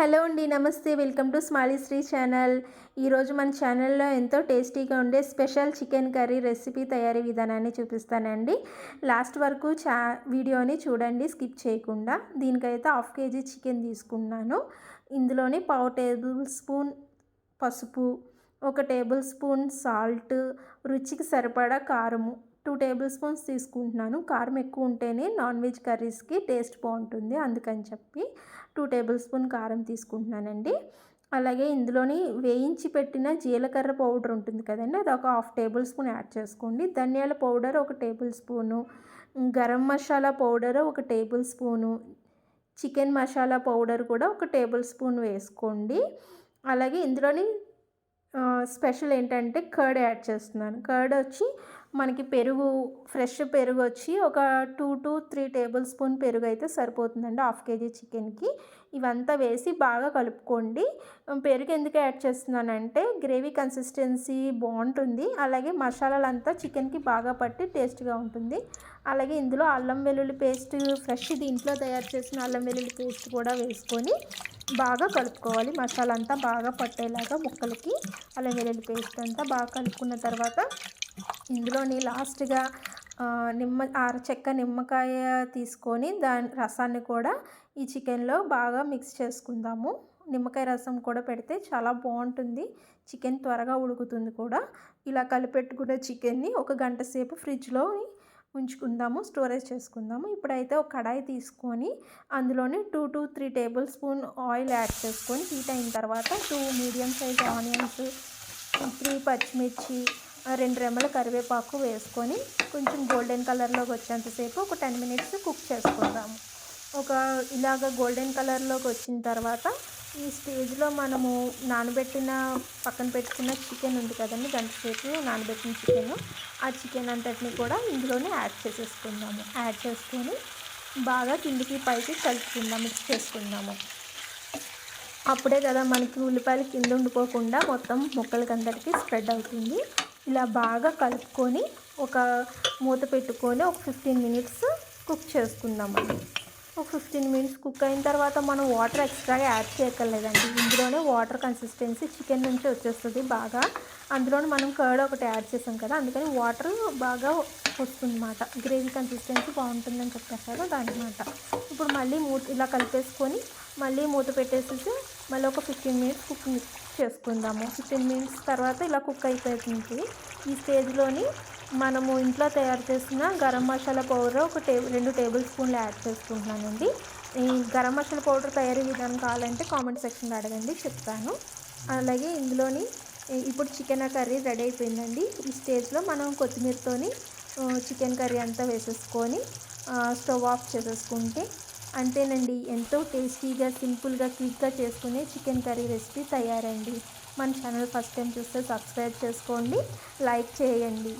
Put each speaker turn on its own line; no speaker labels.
Hello అండి నమస్తే. Welcome to Smali Sri channel. ఈరోజు మన ఛానల్లో ఎంతో టేస్టీగా ఉండే స్పెషల్ చికెన్ కర్రీ రెసిపీ తయారీ విధానాన్ని చూపిస్తానండి. లాస్ట్ వరకు చా వీడియోని చూడండి స్కిప్ చేయకుండా. దీనికైతే హాఫ్ కేజీ చికెన్ తీసుకున్నాను. ఇందులోని పావు టేబుల్ స్పూన్ పసుపు ఒక టేబుల్ స్పూన్ సాల్ట్ రుచికి సరిపడా కారము టూ టేబుల్ స్పూన్స్ తీసుకుంటున్నాను. కారం ఎక్కువ ఉంటేనే నాన్ వెజ్ కర్రీస్కి టేస్ట్ బాగుంటుంది. అందుకని చెప్పి టూ టేబుల్ స్పూన్ కారం తీసుకుంటున్నానండి. అలాగే ఇందులోని వేయించి పెట్టిన జీలకర్ర పౌడర్ ఉంటుంది కదండి అది ఒక హాఫ్ టేబుల్ స్పూన్ యాడ్ చేసుకోండి. ధనియాల పౌడర్ ఒక table spoon garam masala powder ఒక table spoon chicken masala powder కూడా ఒక టేబుల్ స్పూన్ వేసుకోండి. అలాగే ఇందులోని స్పెషల్ ఏంటంటే కర్డ్ యాడ్ చేస్తున్నాను. కర్డ్ వచ్చి మనకి పెరుగు ఫ్రెష్ పెరుగు వచ్చి ఒక two to three table spoon పెరుగు అయితే సరిపోతుందండి హాఫ్ కేజీ చికెన్కి. ఇవంతా వేసి బాగా కలుపుకోండి. పెరుగు ఎందుకు యాడ్ చేస్తున్నానంటే గ్రేవీ కన్సిస్టెన్సీ బాగుంటుంది అలాగే మసాలాలంతా చికెన్కి బాగా పట్టి టేస్ట్గా ఉంటుంది. అలాగే ఇందులో అల్లం వెల్లుల్లి పేస్ట్ ఫ్రెష్ దీంట్లో తయారు చేసిన అల్లం వెల్లుల్లి పేస్ట్ కూడా వేసుకొని బాగా కలుపుకోవాలి. మసాలా అంతా బాగా పట్టేలాగా ముక్కలకి అల్లం వెల్లుల్లి పేస్ట్ అంతా బాగా కలుపుకున్న తర్వాత ఇందులోని లాస్ట్గా నిమ్మ ఆర చెక్క నిమ్మకాయ తీసుకొని దాని రసాన్ని కూడా ఈ చికెన్లో బాగా మిక్స్ చేసుకుందాము. నిమ్మకాయ రసం కూడా పెడితే చాలా బాగుంటుంది. చికెన్ త్వరగా ఉడుకుతుంది కూడా. ఇలా కలిపెట్టుకున్న చికెన్ని ఒక గంట సేపు ఫ్రిడ్జ్లో ఉంచుకుందాము స్టోరేజ్ చేసుకుందాము. ఇప్పుడైతే ఒక కడాయి తీసుకొని అందులోని two to three table spoon oil add చేసుకొని హీట్ అయిన తర్వాత two medium size onions three పచ్చిమిర్చి రెండు రెమ్మల కరివేపాకు వేసుకొని కొంచెం గోల్డెన్ కలర్లోకి వచ్చేంతసేపు ఒక టెన్ మినిట్స్ కుక్ చేసుకుందాము. ఒక ఇలాగ గోల్డెన్ కలర్లోకి వచ్చిన తర్వాత ఈ స్టేజ్లో మనము నానబెట్టిన పక్కన పెట్టుకున్న చికెన్ ఉంది కదండి గంట సేపు నానబెట్టిన చికెన్. ఆ చికెన్ అంతటిని కూడా ఇందులోనే యాడ్ చేసేసుకుందాము. యాడ్ చేసుకొని బాగా కిందికి పైకి కలుపుకుందాం మిక్స్ చేసుకుందాము. అప్పుడే కదా మనకి ఉల్లిపాయలు కింద ఉండిపోకుండా మొత్తం ముక్కలకి అందరికీ స్ప్రెడ్ అవుతుంది. ఇలా బాగా కలుపుకొని ఒక మూత పెట్టుకొని ఒక ఫిఫ్టీన్ మినిట్స్ కుక్ చేసుకుందామండి ఒక ఫిఫ్టీన్ మినిట్స్ కుక్ అయిన తర్వాత మనం వాటర్ ఎక్స్ట్రాగా యాడ్ చేయక్కర్లేదండి. ఇందులోనే వాటర్ కన్సిస్టెన్సీ చికెన్ నుంచి వచ్చేస్తుంది బాగా. అందులోనే మనం కర్డ్ ఒకటి యాడ్ చేసాం కదా అందుకని వాటర్ బాగా వస్తుందన్నమాట. గ్రేవీ కన్సిస్టెన్సీ బాగుంటుందని చెప్పారు కదా దానిమాట. ఇప్పుడు మళ్ళీ మూత ఇలా కలిపేసుకొని మళ్ళీ మూత పెట్టేసేసి మళ్ళీ ఒక ఫిఫ్టీన్ మినిట్స్ కుక్ చేసుకుందాము. ఫిఫ్టీన్ మినిట్స్ తర్వాత ఇలా కుక్ అయిపోతుంది ఈ స్టేజ్లోని మనము ఇంట్లో తయారు చేసిన గరం మసాలా పౌడర్ ఒక టేబుల్ రెండు టేబుల్ స్పూన్లు యాడ్ చేసుకుంటున్నానండి. ఈ గరం మసాలా పౌడర్ తయారీ విధానం కావాలంటే కామెంట్ సెక్షన్లో అడగండి చెప్తాను. అలాగే ఇందులోని ఇప్పుడు చికెన్ కర్రీ రెడీ అయిపోయిందండి. ఈ స్టేజ్లో మనం కొత్తిమీరతోని చికెన్ కర్రీ అంతా వేసేసుకొని స్టవ్ ఆఫ్ చేసేసుకుంటే అంతేనండి. ఎంతో టేస్టీగా సింపుల్గా క్విక్గా చేసుకునే చికెన్ కర్రీ రెసిపీ తయారండి. మన ఛానల్ ఫస్ట్ టైం చూస్తే సబ్స్క్రైబ్ చేసుకోండి లైక్ చేయండి.